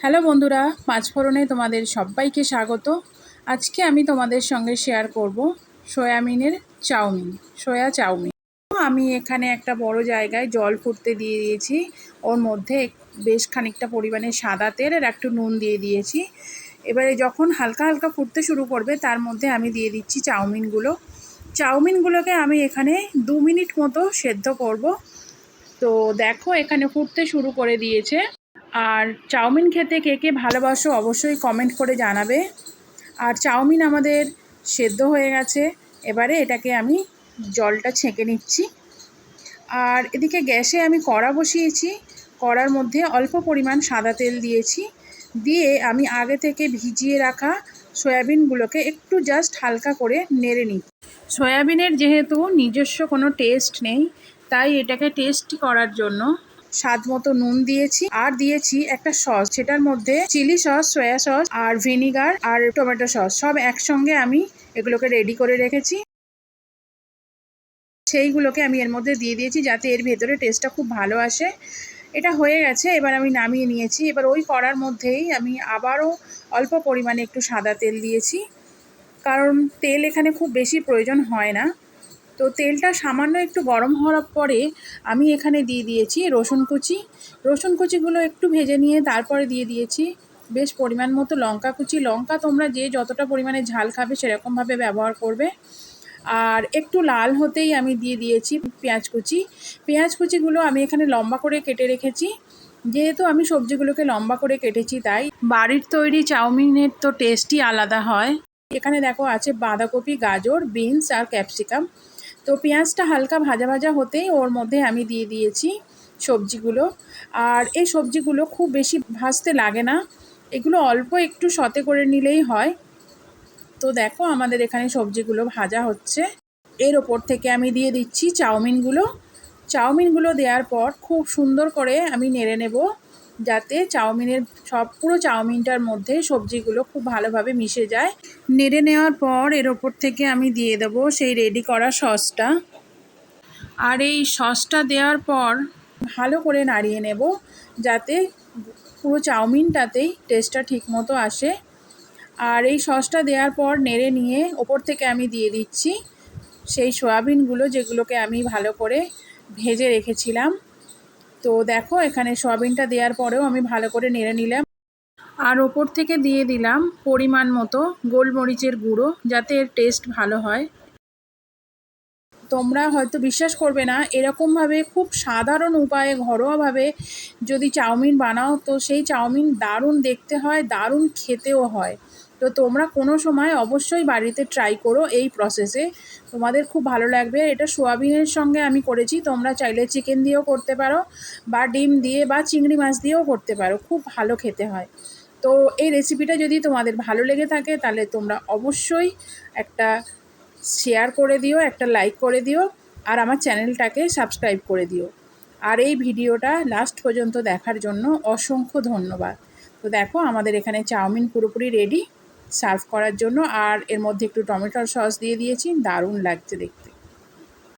Hello বন্ধুরা, পাঁচফোড়নে তোমাদের সবাইকে স্বাগত। আজকে আমি তোমাদের সঙ্গে শেয়ার করব সয়াবিনের চাউমিন, সয়া চাউমিন। আমি এখানে একটা বড় জায়গায় জল ফুটতে দিয়ে দিয়েছি। ওর মধ্যে বেশ খানিকটা পরিমাণে সাদা তেল আর একটু নুন দিয়ে দিয়েছি। এবারে যখন হালকা হালকা ফুটতে শুরু করবে, তার মধ্যে আমি দিয়ে দিচ্ছি চাউমিনগুলো। চাউমিনগুলোকে আমি এখানে দু মিনিট মতো সেদ্ধ করব। তো দেখো এখানে ফুটতে শুরু করে দিয়েছে। আর চাউমিন খেতে কে কে ভালোবাসো অবশ্যই কমেন্ট করে জানাবে। আর চাউমিন আমাদের সেদ্ধ হয়ে গেছে। এবারে এটাকে আমি জলটা ছেঁকে নিচ্ছি। আর এদিকে গ্যাসে আমি কড়া বসিয়েছি। কড়ার মধ্যে অল্প পরিমাণ সাদা তেল দিয়েছি। দিয়ে আমি আগে থেকে ভিজিয়ে রাখা সয়াবিনগুলোকে একটু জাস্ট হালকা করে নেড়ে নিই। সয়াবিনের যেহেতু নিজস্ব কোনো টেস্ট নেই, তাই এটাকে টেস্ট করার জন্য স্বাদ মতো নুন দিয়েছি আর দিয়েছি একটা সস। সেটার মধ্যে চিলি সস, সয়া সস আর ভিনিগার আর টমেটো সস। সব একসঙ্গে আমি এগুলোকে রেডি করে রেখেছি। সেইগুলোকে আমি এর মধ্যে দিয়ে দিয়েছি যাতে এর ভেতরে টেস্টটা খুব ভালো আসে। এটা হয়ে গেছে, এবার আমি নামিয়ে নিয়েছি। এবার ওই করার মধ্যেই আমি আবারও অল্প পরিমাণে একটু সাদা তেল দিয়েছি। কারণ তেল এখানে খুব বেশি প্রয়োজন হয় না। তো তেলটা সামান্য একটু গরম হওয়ার পরে আমি এখানে দিয়ে দিয়েছি রসুন কুচি। রসুন কুচিগুলো একটু ভেজে নিয়ে তারপরে দিয়ে দিয়েছি বেশ পরিমাণ মতো লঙ্কা কুচি। লঙ্কা তোমরা যে যতটা পরিমাণে ঝাল খাবে সেরকমভাবে ব্যবহার করবে। আর একটু লাল হতেই আমি দিয়ে দিয়েছি পেঁয়াজ কুচি। পেঁয়াজ কুচিগুলো আমি এখানে লম্বা করে কেটে রেখেছি। যেহেতু আমি সবজিগুলোকে লম্বা করে কেটেছি তাই বাড়ির তৈরি চাউমিনের তো টেস্টই আলাদা হয়। এখানে দেখো আছে বাঁধাকপি, গাজর, বিনস আর ক্যাপসিকাম। তো পেঁয়াজটা হালকা ভাজা ভাজা হতেই ওর মধ্যে আমি দিয়ে দিয়েছি সবজিগুলো। আর এই সবজিগুলো খুব বেশি ভাজতে লাগে না। এগুলো অল্প একটু সতে করে নিলেই হয়। তো দেখো আমাদের এখানে সবজিগুলো ভাজা হচ্ছে। এর ওপর থেকে আমি দিয়ে দিচ্ছি চাউমিনগুলো। চাউমিনগুলো দেওয়ার পর খুব সুন্দর করে আমি নেড়ে নেব। যাতে চাউমিনের সব, পুরো চাউমিনটার মধ্যে সবজিগুলো খুব ভালোভাবে মিশে যায়। নেড়ে নেওয়ার পর এর ওপর থেকে আমি দিয়ে দেব সেই রেডি করা সসটা। আর এই সসটা দেওয়ার পর ভালো করে নাড়িয়ে নেব যাতে পুরো চাউমিনটাতেই টেস্টটা ঠিকমতো আসে। আর এই সসটা দেওয়ার পর নেড়ে নিয়ে ওপর থেকে আমি দিয়ে দিচ্ছি সেই সয়াবিনগুলো যেগুলোকে আমি ভালো করে ভেজে রেখেছিলাম। তো দেখো, এখানে সয়াবিনটা দেওয়ার পরেও আমি ভালো করে নেড়ে নিলাম। আর ওপর থেকে দিয়ে দিলাম পরিমাণ মতো গোলমরিচের গুঁড়ো, যাতে এর টেস্ট ভালো হয়। তোমরা হয়তো বিশ্বাস করবে না, এরকমভাবে খুব সাধারণ উপায়ে, ঘরোয়াভাবে যদি চাউমিন বানাও, তো সেই চাউমিন দারুণ দেখতে হয়, দারুণ খেতেও হয়। তো তোমরা কোনো সময় অবশ্যই বাড়িতে ট্রাই করো এই প্রসেসে তোমাদের খুব ভালো লাগবে। এটা সোয়াবিনের সঙ্গে আমি করেছি। তোমরা চাইলে চিকেন দিয়েও করতে পারো বা ডিম দিয়ে বা চিংড়ি মাছ দিয়েও করতে পারো। খুব ভালো খেতে হয়। তো এই রেসিপিটা যদি তোমাদের ভালো লেগে থাকে, তাহলে তোমরা অবশ্যই একটা শেয়ার করে দিও, একটা লাইক করে দিও, আর আমার চ্যানেলটাকে সাবস্ক্রাইব করে দিও। আর এই ভিডিওটা লাস্ট পর্যন্ত দেখার জন্য অসংখ্য ধন্যবাদ। তো দেখো, আমাদের এখানে চাউমিন পুরোপুরি রেডি সার্ভ করার জন্য। আর এর মধ্যে একটু টমেটোর সস দিয়ে দিয়েছি। দারুণ লাগছে দেখতে।